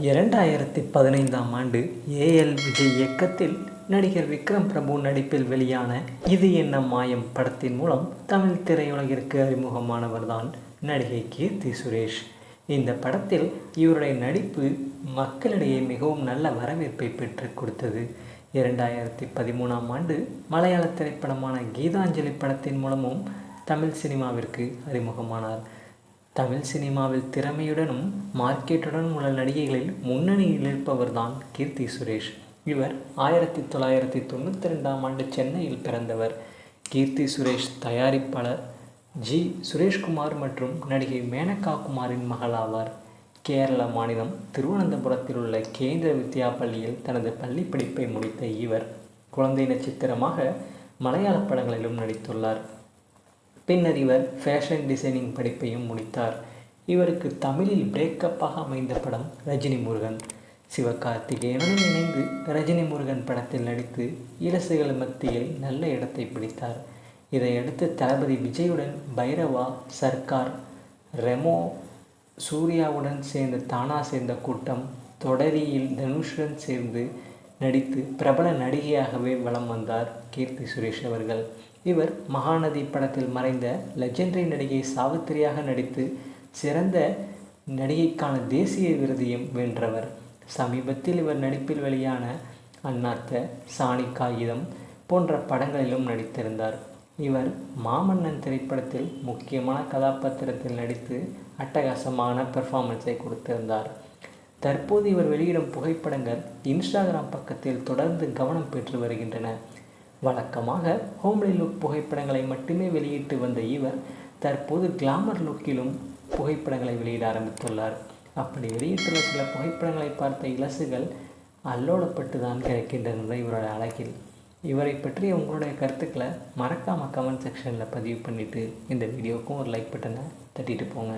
இரண்டாயிரத்தி பதினைந்தாம் ஆண்டு ஏஎல் விஜய் இயக்கத்தில் நடிகர் விக்ரம் பிரபு நடிப்பில் வெளியான இது என்ன மாயம் படத்தின் மூலம் தமிழ் திரையுலகிற்கு அறிமுகமானவர்தான் நடிகை கீர்த்தி சுரேஷ். இந்த படத்தில் இவருடைய நடிப்பு மக்களிடையே மிகவும் நல்ல வரவேற்பை பெற்றுக் கொடுத்தது. இரண்டாயிரத்தி பதிமூணாம் ஆண்டு மலையாள திரைப்படமான கீதாஞ்சலி படத்தின் மூலமும் தமிழ் சினிமாவிற்கு அறிமுகமானார். தமிழ் சினிமாவில் திறமையுடனும் மார்க்கெட்டுடனும் உள்ள நடிகைகளில் முன்னணியில் இருப்பவர்தான் கீர்த்தி சுரேஷ். இவர் ஆயிரத்தி தொள்ளாயிரத்தி தொண்ணூற்றி ரெண்டாம் ஆண்டு சென்னையில் பிறந்தவர். கீர்த்தி சுரேஷ் தயாரிப்பாளர் ஜி. சுரேஷ்குமார் மற்றும் நடிகை மேனகா குமாரின் மகளாவார். கேரள மாநிலம் திருவனந்தபுரத்தில் உள்ள கேந்திர வித்யா பள்ளியில் தனது பள்ளி படிப்பை முடித்த இவர் குழந்தை நட்சத்திரமாக மலையாள படங்களிலும் நடித்துள்ளார். பின்னர் இவர் ஃபேஷன் டிசைனிங் படிப்பையும் முடித்தார். இவருக்கு தமிழில் பிரேக்கப்பாக அமைந்த படம் ரஜினி முருகன். சிவகார்த்திகேயனுடன் இணைந்து ரஜினி முருகன் படத்தில் நடித்து இலசுகள் மத்தியில் நல்ல இடத்தை பிடித்தார். இதையடுத்து தளபதி விஜயுடன் பைரவா சர்க்கார் ரெமோ சூர்யாவுடன் சேர்ந்து தானா சேர்ந்த கூட்டம் தொடரியில் தனுஷுடன் சேர்ந்து நடித்து பிரபல நடிகையாகவே வலம் வந்தார் கீர்த்தி சுரேஷ் அவர்கள். இவர் மகாநதி படத்தில் மறைந்த லெஜெண்டரி நடிகை சாவித்திரியாக நடித்து சிறந்த நடிகைக்கான தேசிய விருதையும் வென்றவர். சமீபத்தில் இவர் நடிப்பில் வெளியான அண்ணாத்த சாணி காகிதம் போன்ற படங்களிலும் நடித்திருந்தார். இவர் மாமன்னன் திரைப்படத்தில் முக்கியமான கதாபாத்திரத்தில் நடித்து அட்டகாசமான பெர்ஃபார்மன்ஸை கொடுத்திருந்தார். தற்போது இவர் வெளியிடும் புகைப்படங்கள் இன்ஸ்டாகிராம் பக்கத்தில் தொடர்ந்து கவனம் பெற்று வருகின்றன. வழக்கமாக ஹோம்லி லுக் புகைப்படங்களை மட்டுமே வெளியிட்டு வந்த இவர் தற்போது கிளாமர் லுக்கிலும் புகைப்படங்களை வெளியிட ஆரம்பித்துள்ளார். அப்படி வெளியிட்டுள்ள சில புகைப்படங்களை பார்த்த இலசுகள் அல்லோடப்பட்டு தான் கிடைக்கின்றன இவரோட அழகில். இவரை பற்றி உங்களுடைய கருத்துக்களை மறக்காமல் கமெண்ட் செக்ஷனில் பதிவு பண்ணிவிட்டு இந்த வீடியோவுக்கும் ஒரு லைக் பட்டனை தட்டிட்டு போங்க.